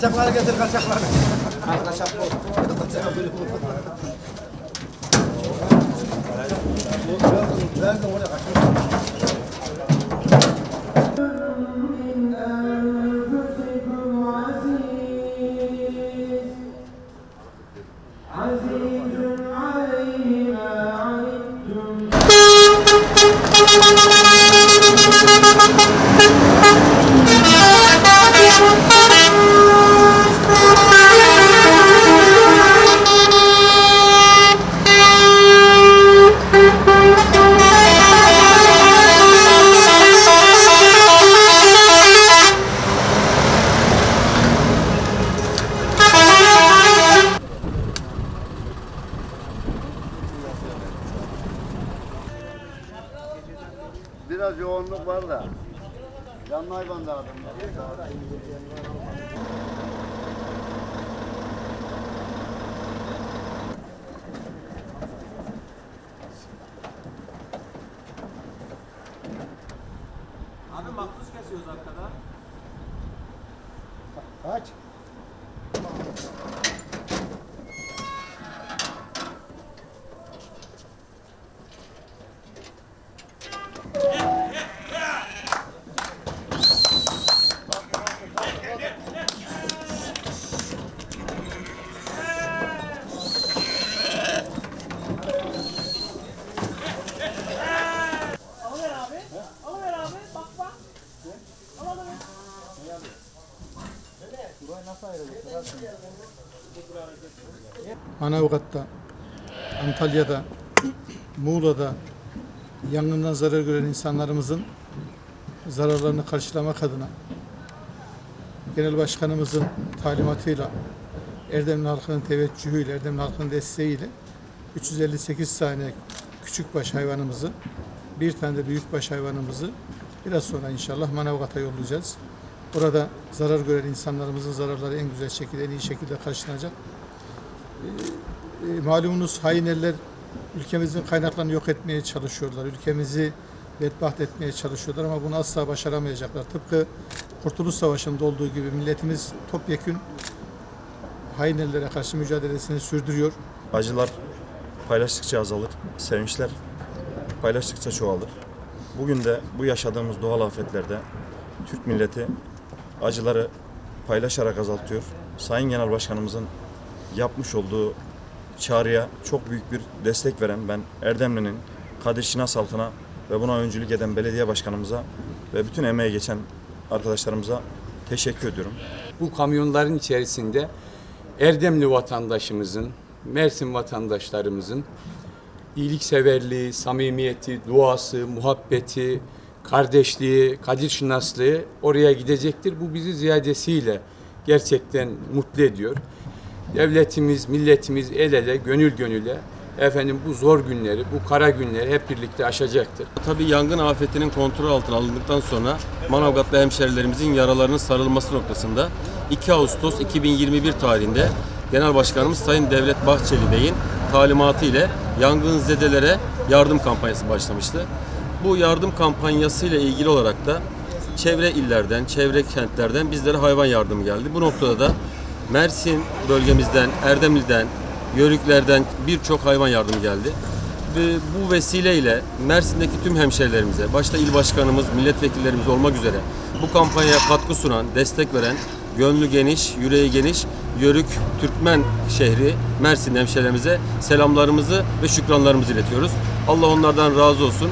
غتاق معنا قاتل غتاق معنا غتاق عزيز عليه ما عنتم Biraz yoğunluk var da. Canlı hayvan da adam. Abi makbuz kesiyoruz arkada. Kaç. Manavgat'ta, Antalya'da, Muğla'da yangından zarar gören insanlarımızın zararlarını karşılamak adına Genel Başkanımızın talimatıyla Erdemli halkının teveccühüyle, Erdemli halkının desteğiyle 358 tane küçükbaş hayvanımızı, bir tane de büyükbaş hayvanımızı biraz sonra inşallah Manavgat'a yollayacağız. Burada zarar gören insanlarımızın zararları en güzel şekilde, en iyi şekilde karşılanacak. E, malumunuz hain eller ülkemizin kaynaklarını yok etmeye çalışıyorlar. Ülkemizi bedbaht etmeye çalışıyorlar ama bunu asla başaramayacaklar. Tıpkı Kurtuluş Savaşı'nda olduğu gibi milletimiz topyekün hain karşı mücadelesini sürdürüyor. Acılar paylaştıkça azalır, sevinçler paylaştıkça çoğalır. Bugün de bu yaşadığımız doğal afetlerde Türk milleti acıları paylaşarak azaltıyor. Sayın Genel Başkanımızın yapmış olduğu çağrıya çok büyük bir destek veren ben Erdemli'nin Kadir Şinas halkına ve buna öncülük eden belediye başkanımıza ve bütün emeğe geçen arkadaşlarımıza teşekkür ediyorum. Bu kamyonların içerisinde Erdemli vatandaşımızın, Mersin vatandaşlarımızın iyilikseverliği, samimiyeti, duası, muhabbeti, kardeşliği, kadir şinaslığı oraya gidecektir. Bu bizi ziyadesiyle gerçekten mutlu ediyor. Devletimiz, milletimiz el ele, gönül gönüle efendim bu zor günleri, bu kara günleri hep birlikte aşacaktır. Tabii yangın afetinin kontrol altına alındıktan sonra Manavgatlı hemşerilerimizin yaralarının sarılması noktasında 2 Ağustos 2021 tarihinde Genel Başkanımız Sayın Devlet Bahçeli Bey'in talimatı ile yangın zedelere yardım kampanyası başlamıştı. Bu yardım kampanyası ile ilgili olarak da çevre illerden, çevre kentlerden bizlere hayvan yardımı geldi. Bu noktada da Mersin bölgemizden, Erdemli'den, Yörüklerden birçok hayvan yardımı geldi. Ve bu vesileyle Mersin'deki tüm hemşerilerimize, başta il başkanımız, milletvekillerimiz olmak üzere bu kampanyaya katkı sunan, destek veren, gönlü geniş, yüreği geniş, Yörük Türkmen şehri Mersin hemşerilerimize selamlarımızı ve şükranlarımızı iletiyoruz. Allah onlardan razı olsun.